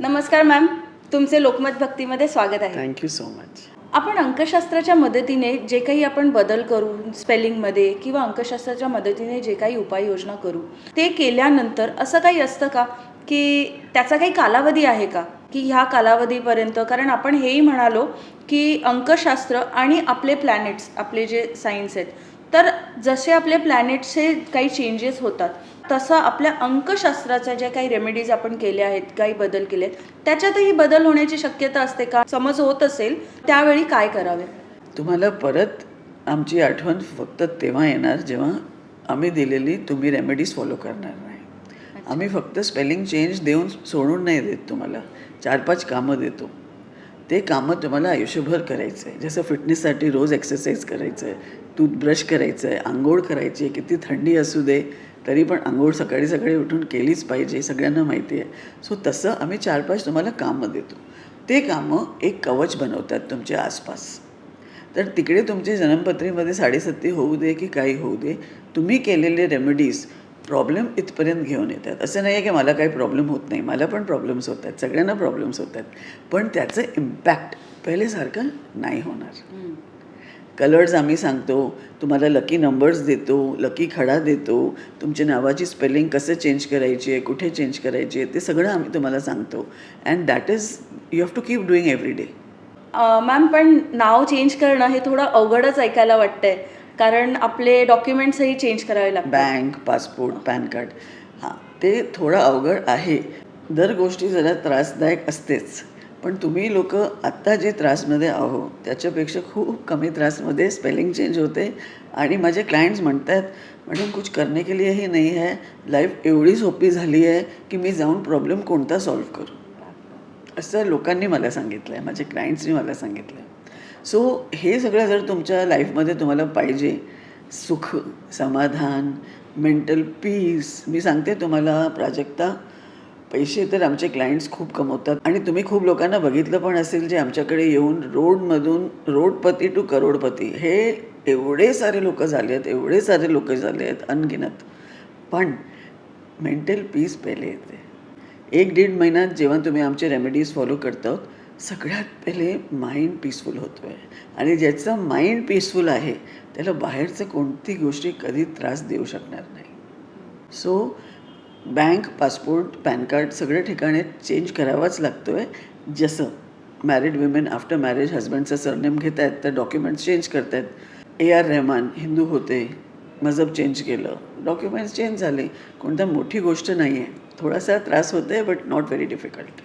नमस्कार मॅम तुमचे लोकमत भक्तीमध्ये स्वागत आहे. थँक्यू सो मच आपण अंकशास्त्राच्या मदतीने जे काही आपण बदल करू स्पेलिंगमध्ये किंवा अंकशास्त्राच्या मदतीने जे काही उपाययोजना करू ते केल्यानंतर असं काही असतं का? की त्याचा काही कालावधी आहे का? की ह्या कालावधीपर्यंत कारण आपण हेही म्हणालो की अंकशास्त्र आणि आपले प्लॅनेट्स आपले जे सायन्स आहेत तर जसे आपले प्लॅनेट्सचे काही चेंजेस होतात तसं आपल्या अंकशास्त्राच्या ज्या काही रेमेडीज आपण केल्या आहेत काही बदल केले आहेत त्याच्यातही बदल होण्याची शक्यता असते का? समज होत असेल त्यावेळी काय करावे? तुम्हाला परत आमची आठवण फक्त तेव्हा येणार जेव्हा आम्ही दिलेली तुम्ही रेमेडीज फॉलो करणार नाही. आम्ही फक्त स्पेलिंग चेंज देऊन सोडून नाही देत तुम्हाला. चार पाच कामं देतो. ते कामं तुम्हाला आयुष्यभर करायचं आहे जसं फिटनेससाठी रोज एक्सरसाइज करायचं आहे टूथब्रश करायचं आहे आंघोळ करायची आहे किती थंडी असू दे तरी पण आंघोळ सकाळी सकाळी उठून केलीच पाहिजे सगळ्यांना माहिती आहे. सो तसं आम्ही चार पाच तुम्हाला कामं देतो. ते कामं एक कवच बनवतात तुमच्या आसपास. तर तिकडे तुमची जन्मपत्रीमध्ये साडेसत्ती होऊ दे की काही होऊ दे तुम्ही केलेले रेमेडीज प्रॉब्लेम इथपर्यंत घेऊन येतात. असं नाही आहे की मला काही प्रॉब्लेम होत नाही. मला पण प्रॉब्लेम्स होत आहेत सगळ्यांना प्रॉब्लेम्स होत आहेत पण त्याचं इम्पॅक्ट पहिलेसारखं नाही होणार. कलर्स आम्ही सांगतो तुम्हाला लकी नंबर्स देतो लकी खडा देतो तुमच्या नावाची स्पेलिंग कसं चेंज करायची आहे कुठे चेंज करायची आहे ते सगळं आम्ही तुम्हाला सांगतो. And that is you have to keep doing every day ma'am पण नाव चेंज करणं हे थोडं अवघडच ऐकायला वाटतंय. कारण आपले डॉक्युमेंट्सही चेंज करावे लागतात. Bank passport PAN card. हां ते थोडं अवघड आहे. दर गोष्टी जरा त्रासदायक असतेच. पण तुम्ही लोक आत्ता जे त्रासमध्ये आहो त्याच्यापेक्षा खूप कमी त्रासमध्ये स्पेलिंग चेंज होते. आणि माझे क्लायंट्स म्हणत आहेत मॅडम कुछ करने के लिए ही नाही आहे लाईफ एवढी सोपी झाली आहे की मी जाऊन प्रॉब्लेम कोणता सॉल्व्ह करू? असं लोकांनी मला सांगितलं आहे माझे क्लायंट्सनी मला सांगितलं आहे सो हे सगळं जर तुमच्या लाईफमध्ये तुम्हाला पाहिजे सुख समाधान मेंटल पीस मी सांगते तुम्हाला प्राजक्ता पैसे तर आमचे क्लायंट्स खूप कमवतात. आणि तुम्ही खूप लोकांना बघितलं पण असेल जे आमच्याकडे येऊन रोडमधून रोडपती टू करोडपती हे एवढे सारे लोक झाले आहेत एवढे सारे लोक झाले आहेत अनगिनत. पण मेंटल पीस पहिले येते. एक दीड महिन्यात जेव्हा तुम्ही आमचे रेमेडीज फॉलो करता सगळ्यात पहिले माइंड पीसफुल होतो आहे आणि ज्याचं माइंड पीसफुल आहे त्याला बाहेरचं कोणती गोष्टी कधी त्रास देऊ शकणार नाही. So bank passport PAN card सगळ्या ठिकाणी चेंज करावाच लागतो आहे जसं मॅरिड विमेन आफ्टर मॅरेज हजबंडचं सरनेम घेत आहेत तर डॉक्युमेंट्स चेंज करत आहेत ए आर रेहमान हिंदू होते मजहब चेंज केलं. डॉक्युमेंट्स चेंज झाले. कोणता मोठी गोष्ट नाही आहे थोडासा त्रास होतो आहे बट नॉट व्हेरी डिफिकल्ट